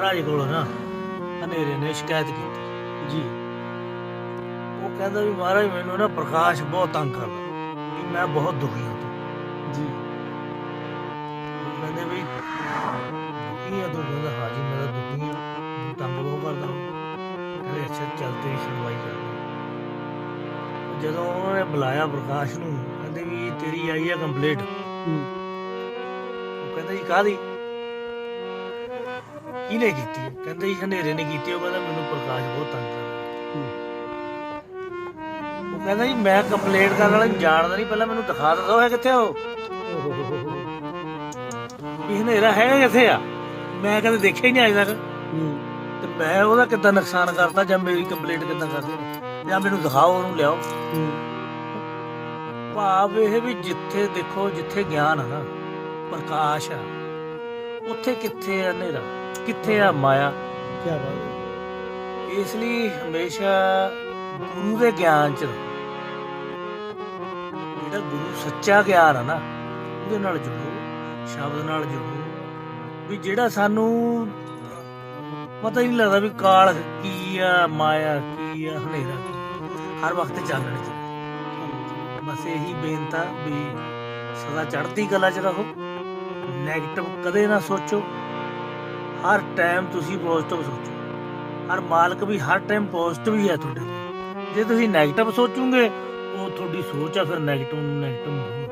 ਮਹਾਰਾਜ ਕੋਲ ਨਾ ਹਨੇਰੇ ਨੇ ਸ਼ਿਕਾਇਤ ਕੀਤੀ। ਜੀ। ਉਹ ਕਹਿੰਦਾ ਵੀ ਮਹਾਰਾਜ ਮੈਨੂੰ ਨਾ ਪ੍ਰਕਾਸ਼ ਬਹੁਤ ਤੰਗ ਕਰਦਾ। ਵੀ ਮੈਂ ਬਹੁਤ ਦੁਖੀ ਹਾਂ। ਜੀ। ਕਹਿੰਦੇ ਵੀ ਦੁਖੀ ਆ ਤੂੰ ਕਹਿੰਦਾ ਹਾਂ ਜੀ ਮੈਂ ਦੁਖੀ ਹਾਂ। ਤੂੰ ਤੰਗ ਬਹੁਤ ਕਰਦਾ। ਕਹਿੰਦੇ ਅੱਛਾ ਚੱਲ ਤੇਰੀ ਸੁਣਵਾਈ ਕਰ ਜਦੋਂ ਉਹਨਾਂ ਬੁਲਾਇਆ ਪ੍ਰਕਾਸ਼ ਨੂੰ ਕਹਿੰਦੇ ਵੀ ਤੇਰੀ ਆਈ ਆ ਕੰਪਲੀਟ। ਹੂੰ। ਉਹ ਕਹਿੰਦਾ ਜੀ ਕਾਹਦੀ? ਕਿਹਨੇ ਕੀਤੀ। ਹੈ? ਕਹਿੰਦੇ ਜੀ ਹਨੇਰੇ ਨੇ ਕੀਤੀ, ਉਹ ਕਹਿੰਦਾ ਮੈਨੂੰ ਪ੍ਰਕਾਸ਼ ਬਹੁਤ ਤੰਗ ਕਰਦਾ। ਉਹ ਕਹਿੰਦਾ ਜੀ, ਮੈਂ ਕੰਪਲੇਂਟ ਕਰਨ ਵਾਲਾ ਨੂੰ ਜਾਣਦਾ ਨਹੀਂ, ਪਹਿਲਾਂ ਮੈਨੂੰ ਦਿਖਾ ਦਿਓ, ਹੈ ਕਿੱਥੇ ਉਹ? ਵੀ ਹਨੇਰਾ ਹੈ ਕਿੱਥੇ ਆ। ਮੈਂ ਕਦੇ ਦੇਖਿਆ ਹੀ ਨਹੀਂ ਅਜੇ ਤੱਕ। ਤੇ ਮੈਂ ਉਹਦਾ ਕਿੱਦਾਂ ਨੁਕਸਾਨ ਕਰਤਾ, ਜਾਂ ਮੇਰੀ ਕੰਪਲੇਂਟ ਕਿੱਦਾਂ ਕਰਦੇ ਨੇ ਜਾਂ ਮੈਨੂੰ ਦਿਖਾਓ, ਉਹਨੂੰ ਲਿਆਓ। ਭਾਵ ਇਹ ਵੀ ਜਿੱਥੇ ਦੇਖੋ, ਜਿੱਥੇ ਗਿਆਨ ਆ ਨਾ, ਪ੍ਰਕਾਸ਼ ਆ। ਉੱਥੇ ਕਿੱਥੇ ਆ ਹਨੇਰਾ? ਕਿੱਥੇ ਆ ਮਾਇਆ? ਕੀ ਬਾਤ ਹੈ ਇਸ ਲਈ ਹਮੇਸ਼ਾ ਗੁਰੂ ਦੇ ਗਿਆਨ ਚ ਰਹੋ। ਜਿਹੜਾ ਗੁਰੂ ਸੱਚਾ ਗਿਆਨ ਆ ਨਾ ਉਹਦੇ ਨਾਲ ਜੁੜੋ ਸ਼ਬਦ ਨਾਲ ਜੁੜੋ। ਵੀ ਜਿਹੜਾ ਸਾਨੂੰ ਪਤਾ ਹੀ ਨਹੀਂ ਲੱਗਦਾ ਵੀ ਕਾਲ ਕੀ ਆ ਮਾਇਆ ਕੀ ਆ ਹਨੇਰਾ ਕੀ ਆ। ਹਰ ਵਕਤ ਚਾਨਣ ਚ ਬਸ ਇਹੀ ਬੇਨਤਾ ਵੀ ਸਦਾ ਚੜ੍ਹਦੀ ਕਲਾ ਚ ਰਹੋ। ਨੈਗੇਟਿਵ ਕਦੇ ਨਾ ਸੋਚੋ। ਹਰ ਟਾਈਮ ਤੁਸੀਂ ਪੋਜ਼ਿਟਿਵ ਸੋਚੋ। ਹਰ ਮਾਲਕ ਵੀ ਹਰ ਟਾਈਮ ਪੋਜ਼ਿਟਿਵ ਹੀ ਹੈ ਤੁਹਾਡੇ ਜੇ ਤੁਸੀਂ ਨੈਗੇਟਿਵ ਸੋਚੋਗੇ, ਉਹ ਤੁਹਾਡੀ ਸੋਚ ਆ, ਫਿਰ ਨੈਗੇਟਿਵ ਨੂੰ 네ਗੇਟਿਵ